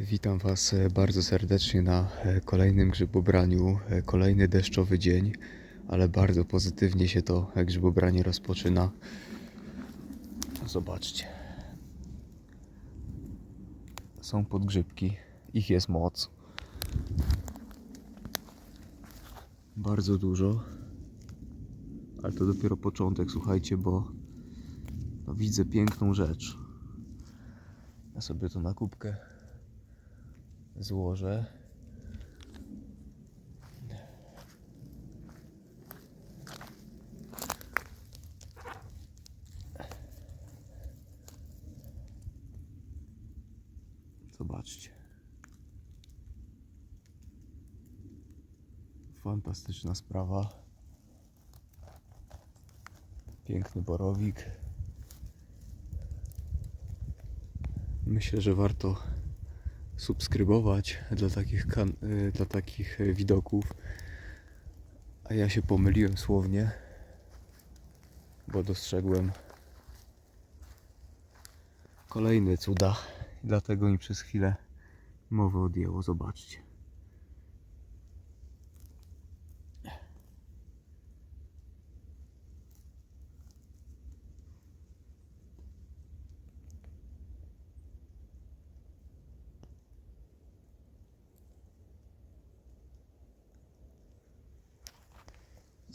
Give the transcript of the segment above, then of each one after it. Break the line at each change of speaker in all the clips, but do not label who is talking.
Witam Was e, bardzo serdecznie na e, kolejnym grzybobraniu. E, Kolejny deszczowy dzień, ale bardzo pozytywnie się to grzybobranie rozpoczyna. Zobaczcie. Są podgrzybki, ich jest moc. Bardzo dużo. Ale to dopiero początek, słuchajcie, bo no, widzę piękną rzecz. Ja sobie to na kubkę złożę. Zobaczcie. Fantastyczna sprawa. Piękny borowik. Myślę, że warto subskrybować dla takich, y, dla takich y, widoków. A ja się pomyliłem słownie, bo dostrzegłem kolejne cuda. Dlatego mi przez chwilę mowę odjęło. Zobaczcie.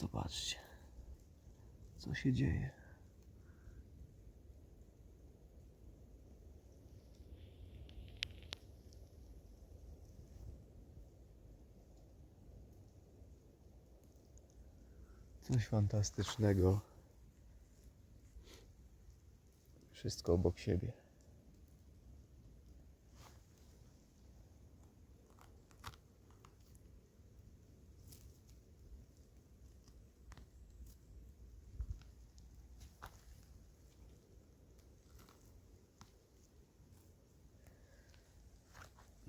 Zobaczcie, co się dzieje. Coś fantastycznego. Wszystko obok siebie.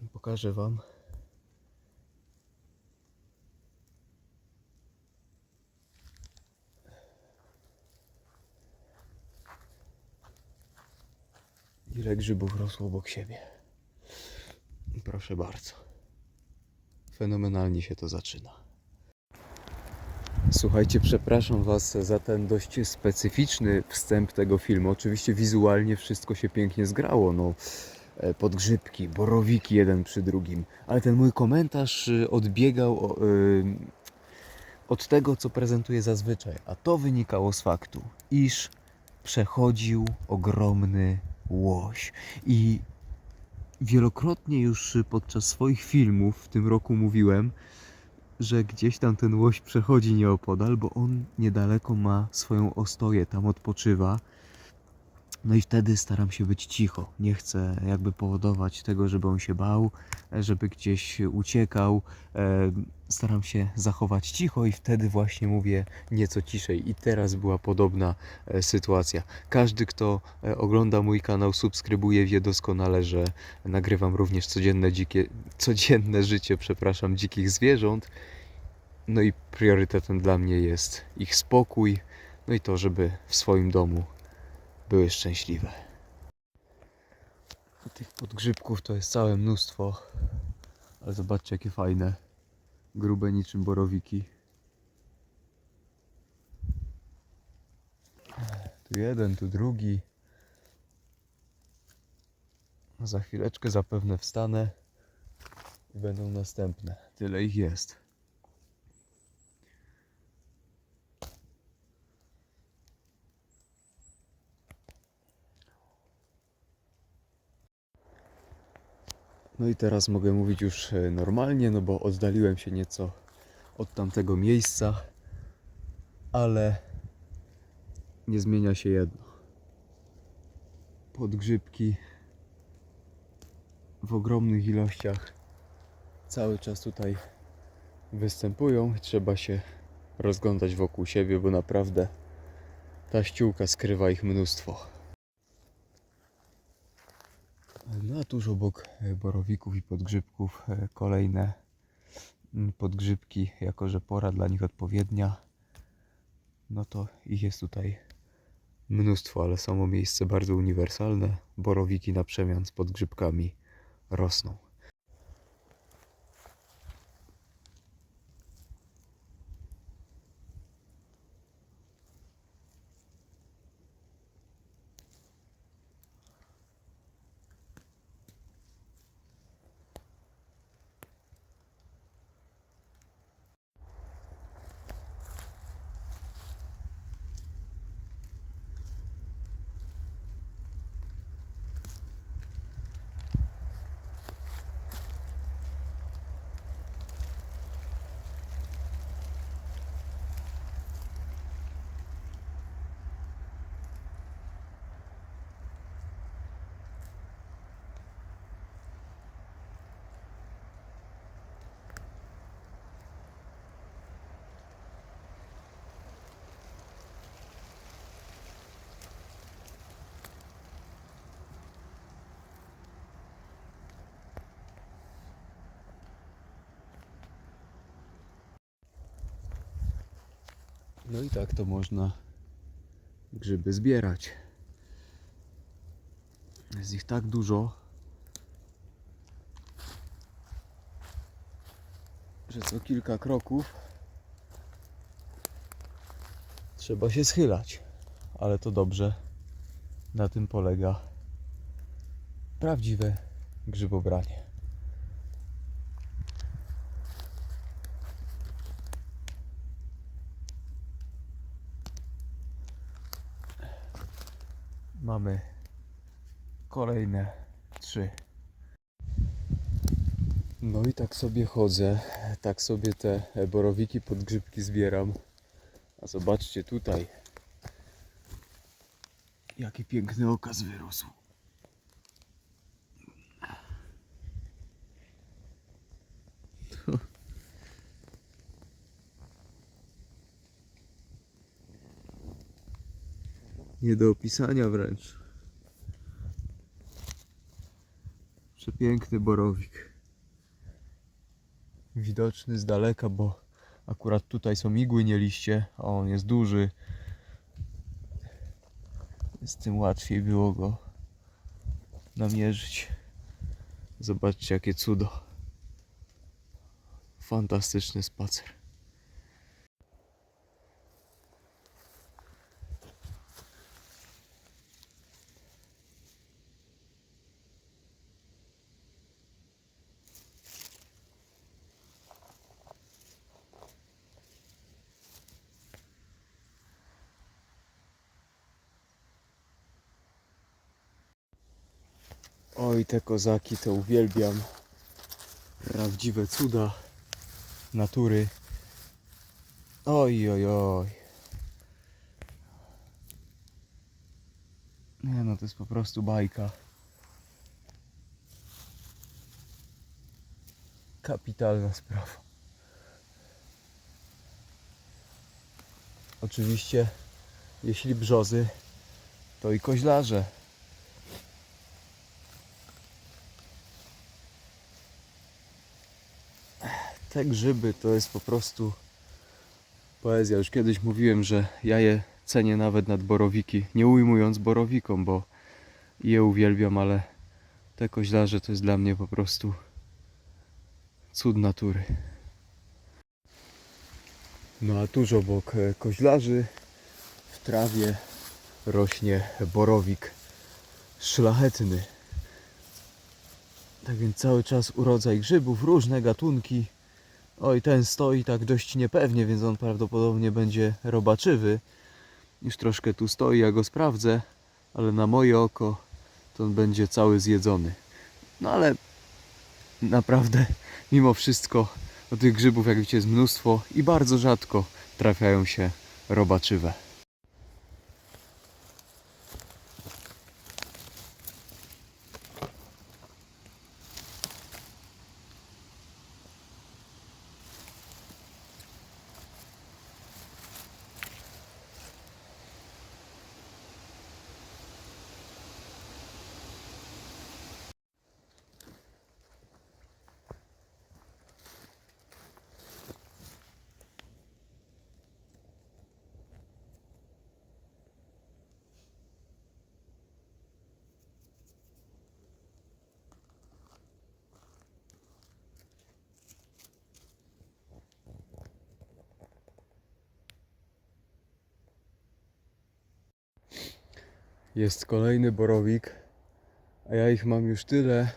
Pokażę Wam. Ile grzybów rosło obok siebie. Proszę bardzo. Fenomenalnie się to zaczyna. Słuchajcie, przepraszam Was za ten dość specyficzny wstęp tego filmu. Oczywiście wizualnie wszystko się pięknie zgrało. No, podgrzybki, borowiki jeden przy drugim. Ale ten mój komentarz y, odbiegał y, od tego, co prezentuję zazwyczaj. A to wynikało z faktu, iż przechodził ogromny łoś. I wielokrotnie już podczas swoich filmów w tym roku mówiłem, że gdzieś tam ten łoś przechodzi nieopodal, bo on niedaleko ma swoją ostoję, tam odpoczywa. No i wtedy staram się być cicho. Nie chcę jakby powodować tego, żeby on się bał, e, żeby gdzieś uciekał. E, Staram się zachować cicho i wtedy właśnie mówię nieco ciszej. I teraz była podobna e, sytuacja. Każdy, kto ogląda mój kanał, subskrybuje, wie doskonale, że nagrywam również codzienne dzikie, codzienne życie, przepraszam, dzikich zwierząt. No i priorytetem dla mnie jest ich spokój, no i to, żeby w swoim domu były szczęśliwe. Tych podgrzybków to jest całe mnóstwo, ale zobaczcie jakie fajne, grube niczym borowiki. Tu jeden, tu drugi. Za chwileczkę zapewne wstanę i będą następne. Tyle ich jest. No i teraz mogę mówić już e, normalnie, no bo oddaliłem się nieco od tamtego miejsca, ale nie zmienia się jedno. Podgrzybki w ogromnych ilościach cały czas tutaj występują trzeba się rozglądać wokół siebie, bo naprawdę ta ściółka skrywa ich mnóstwo. No a tuż obok e, borowików i podgrzybków e, kolejne mm, podgrzybki, jako że pora dla nich odpowiednia, no to ich jest tutaj mnóstwo, ale samo miejsce bardzo uniwersalne. Borowiki na przemian z podgrzybkami rosną. No i tak to można grzyby zbierać. Jest ich tak dużo, że co kilka kroków trzeba się schylać. Ale to dobrze. Na tym polega prawdziwe grzybobranie. Mamy kolejne trzy. No i tak sobie chodzę, tak sobie te borowiki pod grzybki zbieram. A zobaczcie tutaj, jaki piękny okaz wyrósł. Nie do opisania wręcz. Przepiękny borowik. Widoczny z daleka, bo akurat tutaj są igły, nie liście, a on jest duży. Z tym łatwiej było go namierzyć. Zobaczcie jakie cudo. Fantastyczny spacer. Oj, te kozaki to uwielbiam. Prawdziwe cuda natury. Oj, oj, oj. Nie no, to jest po prostu bajka. Kapitalna sprawa. Oczywiście, jeśli brzozy, to i koźlarze. Te grzyby to jest po prostu poezja. Już kiedyś mówiłem, że ja je cenię nawet nad borowiki. Nie ujmując borowikom, bo je uwielbiam, ale te koźlarze to jest dla mnie po prostu cud natury. No a tuż obok e, koźlarzy w trawie rośnie borowik szlachetny. Tak więc cały czas urodzaj grzybów, różne gatunki. Oj, ten stoi tak dość niepewnie, więc on prawdopodobnie będzie robaczywy. Już troszkę tu stoi, ja go sprawdzę, ale na moje oko to on będzie cały zjedzony. No ale naprawdę, mimo wszystko, o tych grzybów, jak widzicie, jest mnóstwo i bardzo rzadko trafiają się robaczywe. Jest kolejny borowik, a ja ich mam już tyle,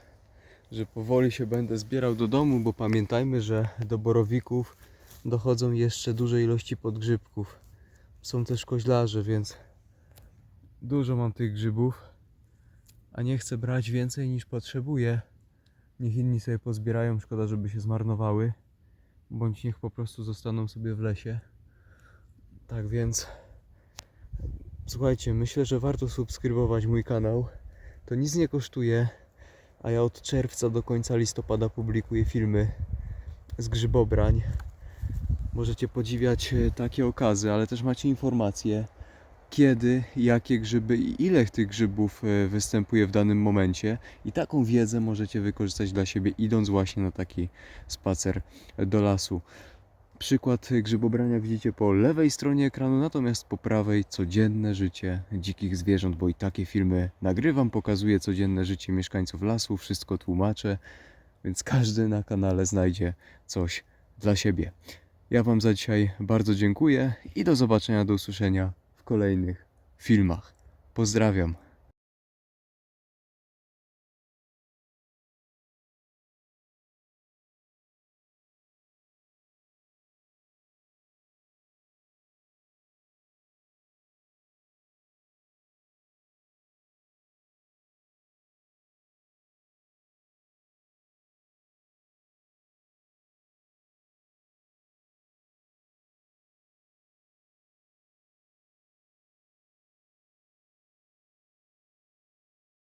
że powoli się będę zbierał do domu, bo pamiętajmy, że do borowików dochodzą jeszcze duże ilości podgrzybków. Są też koźlarze, więc dużo mam tych grzybów, a nie chcę brać więcej niż potrzebuję. Niech inni sobie pozbierają, szkoda, żeby się zmarnowały, bądź niech po prostu zostaną sobie w lesie. Tak więc, słuchajcie, myślę, że warto subskrybować mój kanał. To nic nie kosztuje, a ja od czerwca do końca listopada publikuję filmy z grzybobrań. Możecie podziwiać e, takie okazy, ale też macie informacje, kiedy, jakie grzyby i ile tych grzybów e, występuje w danym momencie. I taką wiedzę możecie wykorzystać dla siebie, idąc właśnie na taki spacer do lasu. Przykład grzybobrania widzicie po lewej stronie ekranu, natomiast po prawej codzienne życie dzikich zwierząt, bo i takie filmy nagrywam, pokazuję codzienne życie mieszkańców lasu, wszystko tłumaczę, więc każdy na kanale znajdzie coś dla siebie. Ja Wam za dzisiaj bardzo dziękuję i do zobaczenia, do usłyszenia w kolejnych filmach. Pozdrawiam.